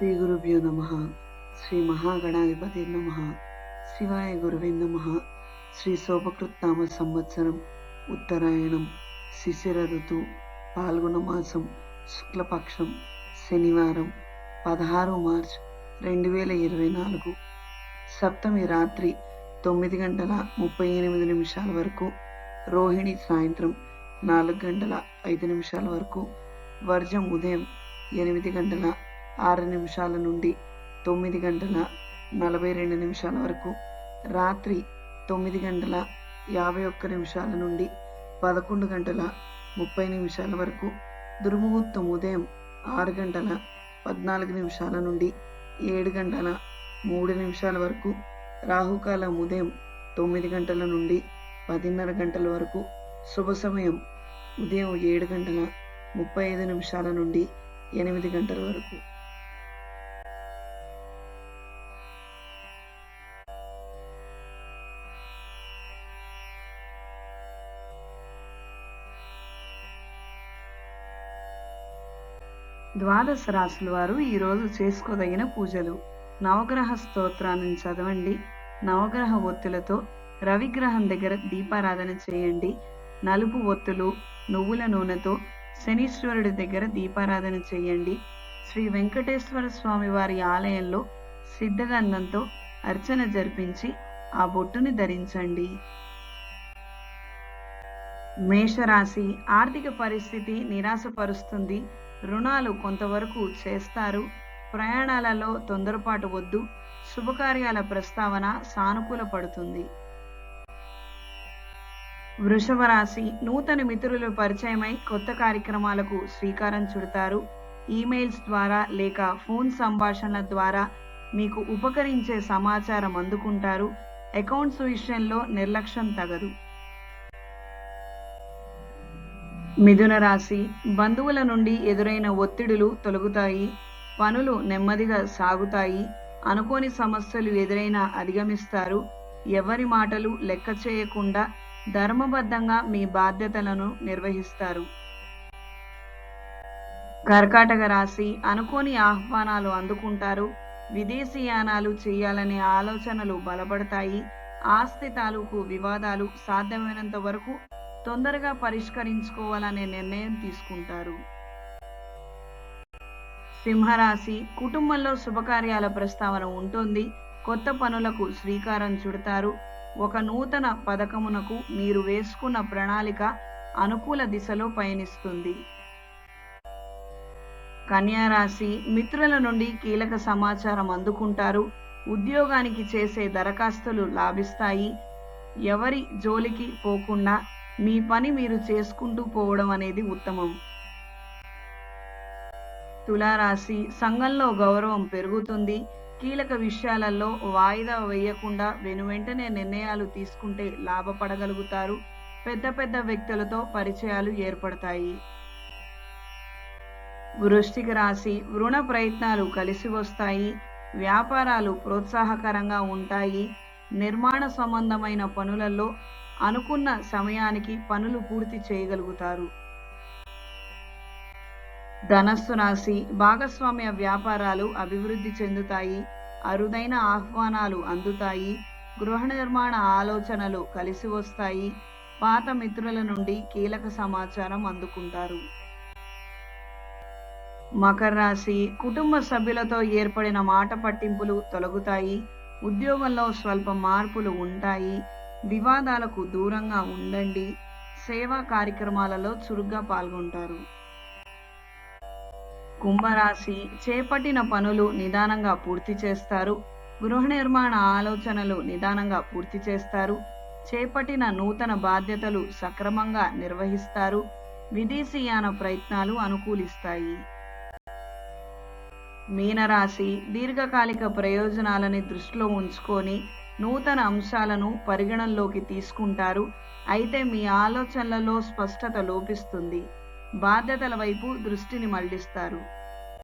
శ్రీ గురుభ్యో నమ. శ్రీ మహాగణాధిపతి నమ. శివాయ గురువే నమ. శ్రీ శోభకృత్నామ సంవత్సరం ఉత్తరాయణం శిశిర ఋతు పాల్గొన మాసం శుక్లపక్షం శనివారం పదహారు మార్చ్ రెండు వేల ఇరవై నాలుగు. సప్తమి రాత్రి తొమ్మిది గంటల ముప్పై ఎనిమిది నిమిషాల వరకు రోహిణి సాయంత్రం నాలుగు గంటల ఐదు నిమిషాల వరకు వర్జం ఉదయం ఎనిమిది గంటల ఆరు నిమిషాల నుండి తొమ్మిది గంటల నలభై రెండు నిమిషాల వరకు రాత్రి తొమ్మిది గంటల యాభై ఒక్క నిమిషాల నుండి పదకొండు గంటల ముప్పై నిమిషాల వరకు దుర్ముహూర్తం ఉదయం ఆరు గంటల పద్నాలుగు నిమిషాల నుండి ఏడు గంటల మూడు నిమిషాల వరకు రాహుకాలం ఉదయం తొమ్మిది గంటల నుండి పదిన్నర గంటల వరకు శుభ సమయం ఉదయం ఏడు గంటల ముప్పై ఐదు నిమిషాల నుండి ఎనిమిది గంటల వరకు. ద్వాదశ రాశుల వారు ఈరోజు చేసుకోదగిన పూజలు. నవగ్రహ స్తోత్రాన్ని చదవండి. నవగ్రహ ఒత్తులతో రవిగ్రహం దగ్గర దీపారాధన చేయండి. నలుపు ఒత్తులు నువ్వుల నూనెతో శనీశ్వరుడి దగ్గర దీపారాధన చేయండి. శ్రీ వెంకటేశ్వర స్వామి వారి ఆలయంలో సిద్ధగంధంతో అర్చన జరిపించి ఆ బొట్టుని ధరించండి. మేషరాశి ఆర్థిక పరిస్థితి నిరాశపరుస్తుంది. రుణాలు కొంతవరకు చేస్తారు. ప్రయాణాలలో తొందరపాటు వద్దు. శుభకార్యాల ప్రస్తావన సానుకూల పడుతుంది. వృషభ రాశి నూతన మిత్రులు పరిచయమై కొత్త కార్యక్రమాలకు శ్రీకారం చుడతారు. ఈమెయిల్స్ ద్వారా లేక ఫోన్ సంభాషణల ద్వారా మీకు ఉపకరించే సమాచారం అందుకుంటారు. అకౌంట్స్ విషయంలో నిర్లక్ష్యం తగదు. మిథున రాశి. బంధువుల నుండి ఎదురైన ఒత్తిడులు తొలగుతాయి. పనులు నెమ్మదిగా సాగుతాయి. అనుకోని సమస్యలు ఎదురైనా అధిగమిస్తారు. ఎవరి మాటలు లెక్క చేయకుండా ధర్మబద్ధంగా మీ బాధ్యతలను నిర్వహిస్తారు. కర్కాటక రాశి. అనుకోని ఆహ్వానాలు అందుకుంటారు. విదేశీయానాలు చేయాలనే ఆలోచనలు బలపడతాయి. ఆస్తి తాలూకు వివాదాలు సాధ్యమైనంత వరకు తొందరగా పరిష్కరించుకోవాలనే నిర్ణయం తీసుకుంటారు. సింహరాశి కుటుంబంలో శుభకార్యాల ప్రస్తావన ఉంటుంది. కొత్త పనులకు శ్రీకారం చుడతారు. ఒక నూతన పథకమునకు మీరు వేసుకున్న ప్రణాళిక అనుకూల దిశలో పయనిస్తుంది. కన్యారాశి మిత్రుల నుండి కీలక సమాచారం అందుకుంటారు. ఉద్యోగానికి చేసే దరఖాస్తులు లాభిస్తాయి. ఎవరి జోలికి పోకుండా మీ పని మీరు చేసుకుంటూ పోవడం అనేది ఉత్తమం. తులారాశి సంఘంలో గౌరవం పెరుగుతుంది. కీలక విషయాలలో వాయిదా వేయకుండా వెనువెంటనే నిర్ణయాలు తీసుకుంటే లాభపడగలుగుతారు. పెద్ద పెద్ద వ్యక్తులతో పరిచయాలు ఏర్పడతాయి. వృష్టిక రాశి రుణ ప్రయత్నాలు కలిసి వస్తాయి. వ్యాపారాలు ప్రోత్సాహకరంగా ఉంటాయి. నిర్మాణ సంబంధమైన పనులలో అనుకున్న సమయానికి పనులు పూర్తి చేయగలుగుతారు. ధనస్సు రాశి భాగస్వామ్య వ్యాపారాలు అభివృద్ధి చెందుతాయి. అరుదైన ఆహ్వానాలు అందుతాయి. గృహ నిర్మాణ ఆలోచనలు కలిసి వస్తాయి. పాత మిత్రుల నుండి కీలక సమాచారం అందుకుంటారు. మకర రాశి కుటుంబ సభ్యులతో ఏర్పడిన మాట పట్టింపులు తొలగుతాయి. ఉద్యోగంలో స్వల్ప మార్పులు ఉంటాయి. వివాదాలకు దూరంగా ఉండండి. సేవా కార్యక్రమాలలో చురుగ్గా పాల్గొంటారు. కుంభరాశి చేపట్టిన పనులు నిదానంగా పూర్తి చేస్తారు. గృహ నిర్మాణ ఆలోచనలు నిదానంగా పూర్తి చేస్తారు. చేపట్టిన నూతన బాధ్యతలు సక్రమంగా నిర్వహిస్తారు. విదేశీయాన ప్రయత్నాలు అనుకూలిస్తాయి. మీనరాశి దీర్ఘకాలిక ప్రయోజనాలని దృష్టిలో ఉంచుకొని నూతన అంశాలను పరిగణనలోకి తీసుకుంటారు. అయితే మీ ఆలోచనలలో స్పష్టత లోపిస్తుంది. బాధ్యతల వైపు దృష్టిని మళ్ళిస్తారు